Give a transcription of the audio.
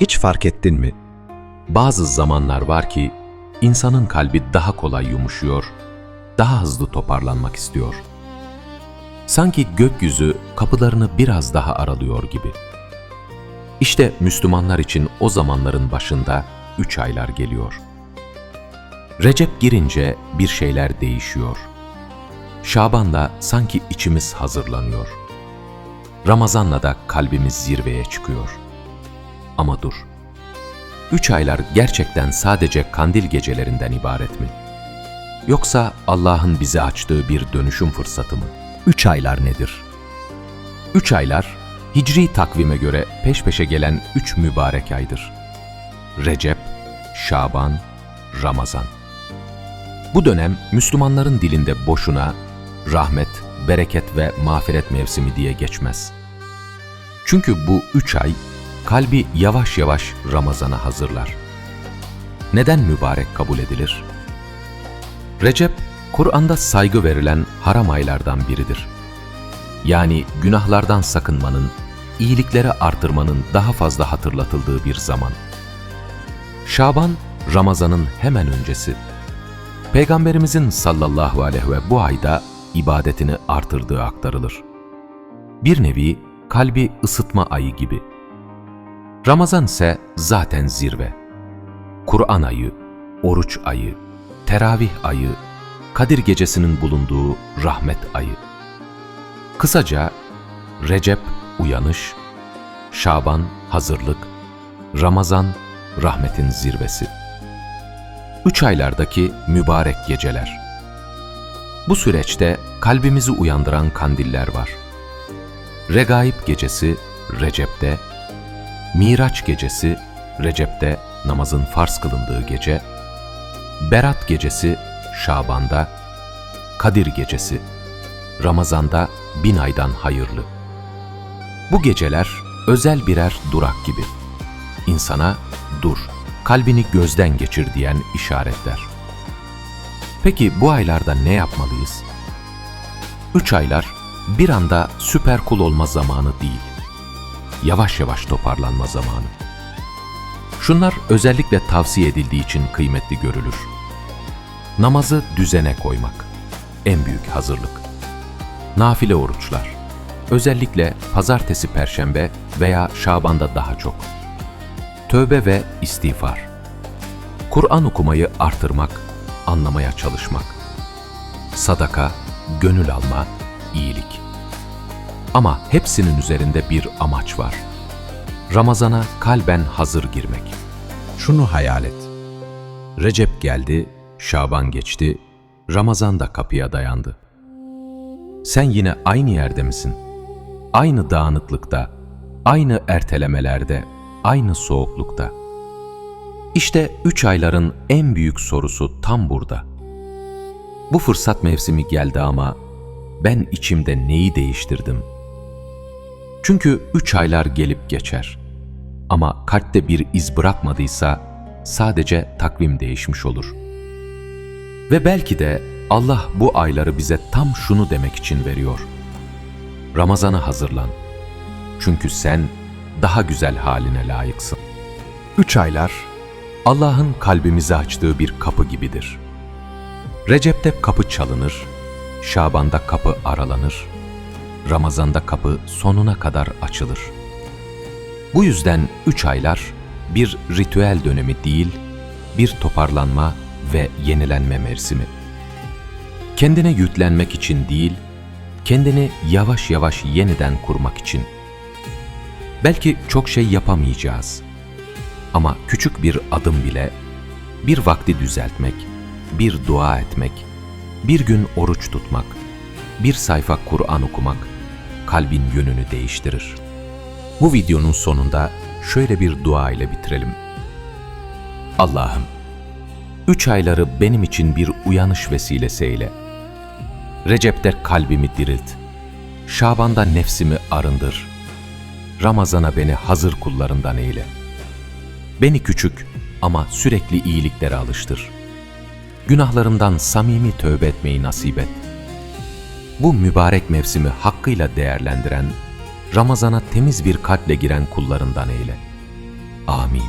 Hiç fark ettin mi? Bazı zamanlar var ki insanın kalbi daha kolay yumuşuyor, daha hızlı toparlanmak istiyor. Sanki gökyüzü kapılarını biraz daha aralıyor gibi. İşte Müslümanlar için o zamanların başında üç aylar geliyor. Recep girince bir şeyler değişiyor. Şaban'la sanki içimiz hazırlanıyor. Ramazan'la da kalbimiz zirveye çıkıyor. Ama dur. Üç aylar gerçekten sadece kandil gecelerinden ibaret mi? Yoksa Allah'ın bize açtığı bir dönüşüm fırsatı mı? Üç aylar nedir? Üç aylar, hicri takvime göre peş peşe gelen üç mübarek aydır. Recep, Şaban, Ramazan. Bu dönem Müslümanların dilinde boşuna rahmet, bereket ve mağfiret mevsimi diye geçmez. Çünkü bu üç ay kalbi yavaş yavaş Ramazan'a hazırlar. Neden mübarek kabul edilir? Recep, Kur'an'da saygı verilen haram aylardan biridir. Yani günahlardan sakınmanın, iyilikleri artırmanın daha fazla hatırlatıldığı bir zaman. Şaban, Ramazan'ın hemen öncesi. Peygamberimizin sallallahu aleyhi ve bu ayda ibadetini artırdığı aktarılır. Bir nevi kalbi ısıtma ayı gibi. Ramazan ise zaten zirve. Kur'an ayı, oruç ayı, teravih ayı, Kadir gecesinin bulunduğu rahmet ayı. Kısaca Recep uyanış, Şaban hazırlık, Ramazan rahmetin zirvesi. Üç aylardaki mübarek geceler. Bu süreçte kalbimizi uyandıran kandiller var. Regaib gecesi Recep'te, Miraç gecesi Recep'te namazın farz kılındığı gece, Berat gecesi Şaban'da, Kadir gecesi Ramazan'da bin aydan hayırlı. Bu geceler özel birer durak gibi. İnsana dur, kalbini gözden geçir diyen işaretler. Peki bu aylarda ne yapmalıyız? Üç aylar bir anda süper kul olma zamanı değil. Yavaş yavaş toparlanma zamanı. Şunlar özellikle tavsiye edildiği için kıymetli görülür. Namazı düzene koymak. En büyük hazırlık. Nafile oruçlar. Özellikle pazartesi, perşembe veya Şaban'da daha çok. Tövbe ve istiğfar. Kur'an okumayı artırmak, anlamaya çalışmak. Sadaka, gönül alma, iyilik. Ama hepsinin üzerinde bir amaç var. Ramazana kalben hazır girmek. Şunu hayal et. Recep geldi, Şaban geçti, Ramazan da kapıya dayandı. Sen yine aynı yerde misin? Aynı dağınıklıkta, aynı ertelemelerde, aynı soğuklukta. İşte üç ayların en büyük sorusu tam burada. Bu fırsat mevsimi geldi ama ben içimde neyi değiştirdim? Çünkü üç aylar gelip geçer. Ama kalpte bir iz bırakmadıysa sadece takvim değişmiş olur. Ve belki de Allah bu ayları bize tam şunu demek için veriyor. Ramazana hazırlan. Çünkü sen daha güzel haline layıksın. Üç aylar Allah'ın kalbimize açtığı bir kapı gibidir. Recep'te kapı çalınır, Şaban'da kapı aralanır, Ramazan'da kapı sonuna kadar açılır. Bu yüzden üç aylar bir ritüel dönemi değil, bir toparlanma ve yenilenme mevsimi. Kendine yüklenmek için değil, kendini yavaş yavaş yeniden kurmak için. Belki çok şey yapamayacağız. Ama küçük bir adım bile, bir vakti düzeltmek, bir dua etmek, bir gün oruç tutmak, bir sayfa Kur'an okumak, kalbin yönünü değiştirir. Bu videonun sonunda şöyle bir dua ile bitirelim. Allah'ım, üç ayları benim için bir uyanış vesilesi eyle. Recep'te kalbimi dirilt. Şaban'da nefsimi arındır. Ramazan'a beni hazır kullarından eyle. Beni küçük ama sürekli iyiliklere alıştır. Günahlarımdan samimi tövbe etmeyi nasip et. Bu mübarek mevsimi hakkıyla değerlendiren, Ramazan'a temiz bir kalple giren kullarından eyle. Amin.